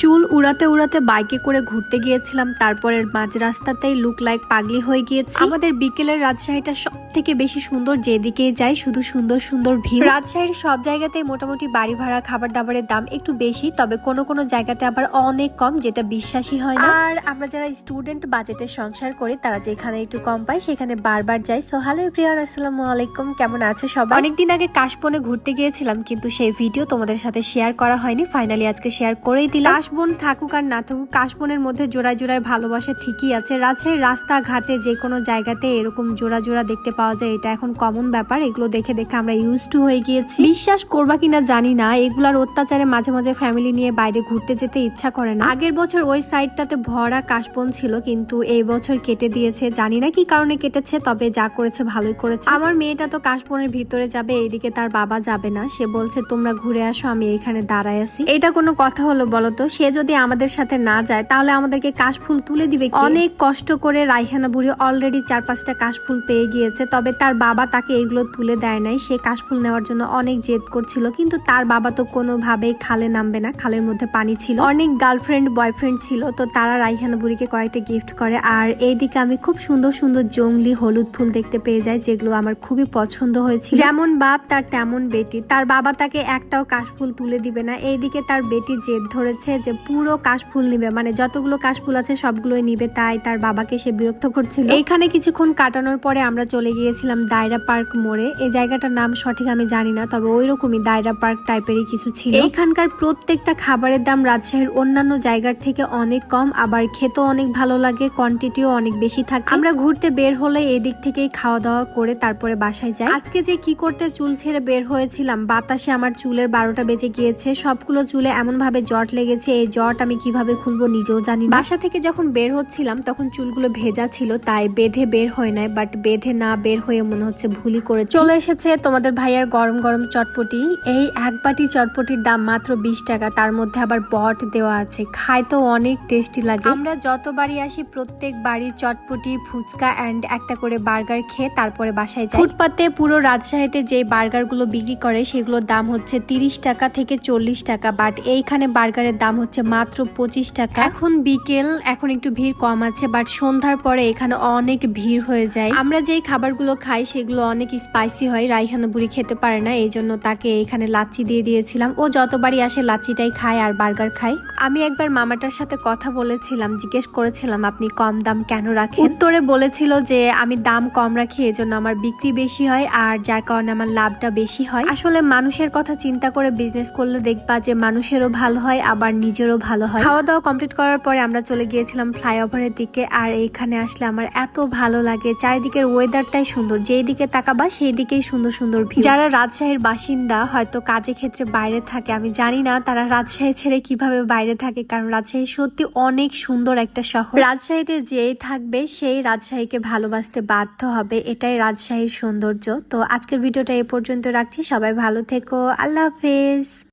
চুল উড়াতে উড়াতে বাইকে করে ঘুরতে গিয়েছিলাম তারপরে মাঝ রাস্তাতেই লুক লাইক পাগলি হয়ে গিয়েছি। আমাদের বিকেলের রাজশাহীটা সব থেকে বেশি সুন্দর যেদিকে যাই শুধু সুন্দর সুন্দর ভিউ রাজশাহীর সব জায়গাতেই মোটামুটি বাড়ি ভাড়া খাবার দাবারের দাম একটু বেশি তবে কোনো কোনো জায়গাতে আবার অনেক কম যেটা বিশ্বাসী হয় না। আর আমরা যারা স্টুডেন্ট বাজেটে সংসার করি তারা যেখানে একটু কম পায় সেখানে বারবার যাই। সো হ্যালো প্রিয়ার আসসালামু আলাইকুম কেমন আছো সবাই? অনেকদিন আগে কাশবনে ঘুরতে গিয়েছিলাম কিন্তু সেই ভিডিও তোমাদের সাথে শেয়ার করা হয়নি। ফাইনালি আজকে শেয়ার করেই দিলাম। কাশবন থাকুক আর না থাকুক, কাশবনের মধ্যে জোড়ায় জোড়ায় ভালোবাসা ঠিকই আছে। রাজশাহীর রাস্তাঘাটে যে কোনো জায়গাতে এরকম জোড়া জোড়া দেখতে পাওয়া যায়, এটা এখন কমন ব্যাপার। এগুলো দেখে দেখে আমরা ইউজ টু হয়ে গিয়েছি। বিশ্বাস করবা কিনা জানি না, এগুলার অত্যাচারে মাঝে মাঝে ফ্যামিলি নিয়ে বাইরে ঘুরতে যেতে ইচ্ছা করে না। আগের বছর ওই সাইডটাতে ভরা কাশবন ছিল, কিন্তু এই বছর কেটে দিয়েছে। জানি না কি কারণে কেটেছে, তবে যা করেছে ভালোই করেছে। আমার মেয়েটা তো কাশবনের ভিতরে যাবে, এইদিকে তার বাবা যাবে না। সে বলছে, তোমরা ঘুরে আসো, আমি এখানে দাঁড়ায় আছি। এটা কোনো কথা হলো বলো তো? সে যদি আমাদের সাথে না যায়, তাহলে আমাদেরকে কাশফুল তুলে দিবে অনেক কষ্ট করে রাইহানা বুড়ি অলরেডি চার পাঁচটা কাশফুল পেয়ে গিয়েছে, তবে তার বাবা তাকে এগুলো তুলে দেয় নাই। সে কাশফুল নেওয়ার জন্য অনেক জেদ করছিল, কিন্তু তার বাবা তো কোনোভাবেই খালে নামবে না, খালের মধ্যে পানি ছিল। অনেক গার্লফ্রেন্ড বয়ফ্রেন্ড ছিল, তো তারা রাইহানা বুড়িকে কয়েকটা গিফট করে। আর এইদিকে আমি খুব সুন্দর সুন্দর জংলি হলুদ ফুল দেখতে পেয়ে যাই, যেগুলো আমার খুবই পছন্দ হয়েছিল। যেমন বাপ তার তেমন বেটি, তার বাবা তাকে একটাও কাশফুল তুলে দিবে না। এইদিকে তার বেটি জেদ ধরেছে যে পুরো কাশফুল নিবে মানে যতগুলো কাশফুল আছে সবগুলোই নিবে, তাই তার বাবাকে সে বিরক্ত করছিল। এখানে কিছুক্ষণ কাটানোর পরে আমরা চলে গিয়েছিলাম দায়রা পার্ক মোড়ে। এই জায়গাটার নাম সঠিক আমি জানি না, তবে ওই রকমই দায়রা পার্ক টাইপেরই কিছু ছিল। এইখানকার প্রত্যেকটা খাবারের দাম রাজশাহীর অন্যান্য জায়গার থেকে অনেক কম, আবার খেতেও অনেক ভালো লাগে কোয়ান্টিটিও অনেক বেশি থাকে। আমরা ঘুরতে বের হলে এদিক থেকেই খাওয়া দাওয়া করে তারপরে বাসায় যাই। আজকে যে কি করতে চুল ছেড়ে বের হয়েছিলাম, বাতাসে আমার চুলের বারোটা বেজে গিয়েছে, সবগুলো চুলে এমন ভাবে জট লেগেছে জট আমি কীভাবে খুলবো নিজেও জানি বাসা থেকে যখন বের হচ্ছিলাম, তখন চুলগুলো ভেজা ছিল, তাই বেঁধে বের হয় নাই বাট বেঁধে না বের হয়ে মনে হচ্ছে ভুলই করে চলে এসেছে তোমাদের ভাইয়ার গরম গরম চটপটি। এই এক বাটি চটপটির দাম মাত্র বিশ টাকা, তার মধ্যে আবার বট দেওয়া আছে। খাই তো অনেক টেস্টি লাগে। আমরা যতবারই আসি, প্রত্যেক বাড়ি চটপটি, ফুচকা অ্যান্ড একটা করে বার্গার খেয়ে তারপরে বাসায় যাই। ফুটপাতে পুরো রাজশাহীতে যে বার্গারগুলো বিক্রি করে, সেগুলোর দাম হচ্ছে তিরিশ টাকা থেকে চল্লিশ টাকা বাট এইখানে বার্গারের দাম হচ্ছে মাত্র পঁচিশ টাকা। এখন বিকেল, এখন একটু ভিড় কম আছে বাট সন্ধ্যার পরে এখানে অনেক ভিড় হয়ে যায়। আমরা যেই খাবারগুলো খাই, সেগুলো অনেক স্পাইসি হয়, রাইহানা বুড়ি খেতে পারে না এই জন্য তাকে এখানে লাচ্ছি দিয়ে দিয়েছিলাম। ও যতবারই আসে, লাচ্ছিটাই খায় আর বার্গার খায়। আমি একবার মামাটার সাথে কথা বলেছিলাম, জিজ্ঞেস করেছিলাম, আপনি কম দাম কেন রাখেন? উত্তরে বলেছিল যে, আমি দাম কম রাখি, এজন্য আমার বিক্রি বেশি হয়, আর যার কারণে আমার লাভটা বেশি হয়। আসলে মানুষের কথা চিন্তা করে বিজনেস করলে দেখবা যে, মানুষেরও ভালো হয়, আবার নিজেরও ভালো হয়। খাওয়া দাওয়া কমপ্লিট করার পরে আমরা চলে গিয়েছিলাম ফ্লাইওভারের দিকে, আর এইখানে আসলে আমার এত ভালো লাগে। চারিদিকের ওয়েদারটাই সুন্দর, যেই দিকে তাকাবা সেই দিকেই সুন্দর সুন্দর। যারা রাজশাহীর বাসিন্দা হয়তো কাজে ক্ষেত্রে বাইরে থাকে, আমি জানি না তারা রাজশাহী ছেড়ে কীভাবে বাইরে থাকে, কারণ রাজশাহী সত্যি অনেক সুন্দর একটা শহর। রাজশাহীতে যেই থাকবে সেই রাজশাহীকে ভালোবাসতে বাধ্য হবে, এটাই রাজশাহীর সৌন্দর্য। তো আজকের ভিডিওটা এ পর্যন্ত রাখছি, সবাই ভালো থেকো, আল্লাহ হাফেজ।